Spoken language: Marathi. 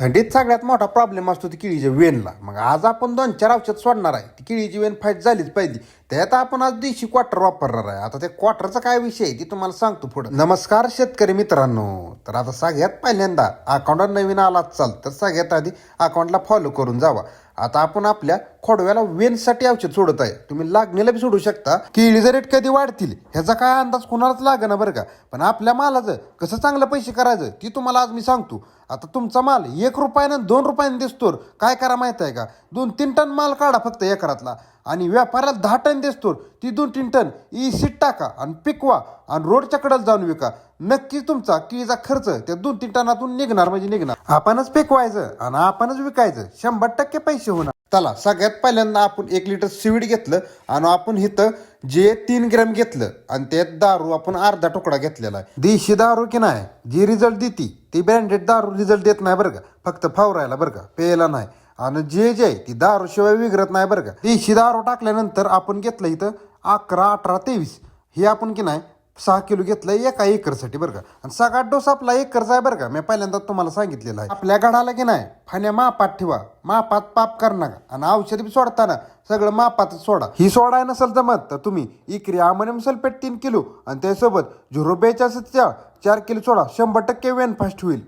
थंडीत सगळ्यात मोठा प्रॉब्लेम असतो ती केळीच्या वेनला मग आज आपण दोन चार औषध सोडणार आहे. केळीची वेन फाईट झालीच पाहिजे. त्यात आपण आज देशी क्वार्टर वापरणार आहे. आता त्या क्वार्टरचा काय विषय आहे ती तुम्हाला सांगतो पुढे. नमस्कार शेतकरी मित्रांनो. तर आता सगळ्यात पहिल्यांदा अकाउंटवर नवीन आलाच चाल तर सगळ्यात आधी अकाउंटला फॉलो करून जावा. आता आपण आपल्या खोडव्याला वेनसाठी औषध सोडत आहे. तुम्ही लागणीला बी सोडू शकता. केळीचे रेट कधी वाढतील ह्याचा काय अंदाज कोणालाच लागना बरं का? पण आपल्या मालाचं कसं चांगलं पैसे करायचं ती तुम्हाला आज मी सांगतो. आता तुमचा माल एक रुपयानं दोन रुपयानं दिसतो काय करा माहीत आहे का? दोन तीन टन माल काढा फक्त घातला आणि व्यापाऱ्याला दहा टन दिसतो ती दोन तीन टन. ई सीट टाका आणि पिकवा आणि रोडच्या कडेला जाऊन विका. नक्कीच तुमचा केळीचा खर्च त्या दोन तीन टनातून निघणार म्हणजे निघणार. आपणच पिकवायचं आणि आपणच विकायचं. शंभर टक्के पैसे होणार. चला सगळ्यात पहिल्यांदा आपण एक लिटर सिवीड घेतलं आणि आपण इथं जे तीन ग्रॅम घेतलं आणि त्यात दारू आपण अर्धा तुकडा घेतलेला आहे. देशी दारू की नाही? जी रिझल्ट देते ती ब्रँडेड दारू रिझल्ट देत नाही बरं का? फक्त फावरायला बरं का? प्यायला नाही. आणि जे जे आहे ती दारू शिवाय नाही बरं का. देशी दारू टाकल्यानंतर आपण घेतलं इथं अकरा अठरा तेवीस. हे आपण की नाही सहा किलो घेतलं एका एकरसाठी बरं का. आणि सगळा डोस आपला एकरचा आहे बरं का. मी पहिल्यांदा तुम्हाला सांगितलेलं आहे. आपल्या गडाला की नाही फाण्या मापात ठेवा. मापात पाप कर नका. आणि औषध बी सोडताना सगळं मापातच सोडा. ही सोडाय नसेल जमत तर तुम्ही इकरी अमोनियम सल्फेट तीन किलो आणि त्यासोबत झिरो बेचाळीसच्या चार किलो सोडा. शंभर टक्के वेन फास्ट होईल.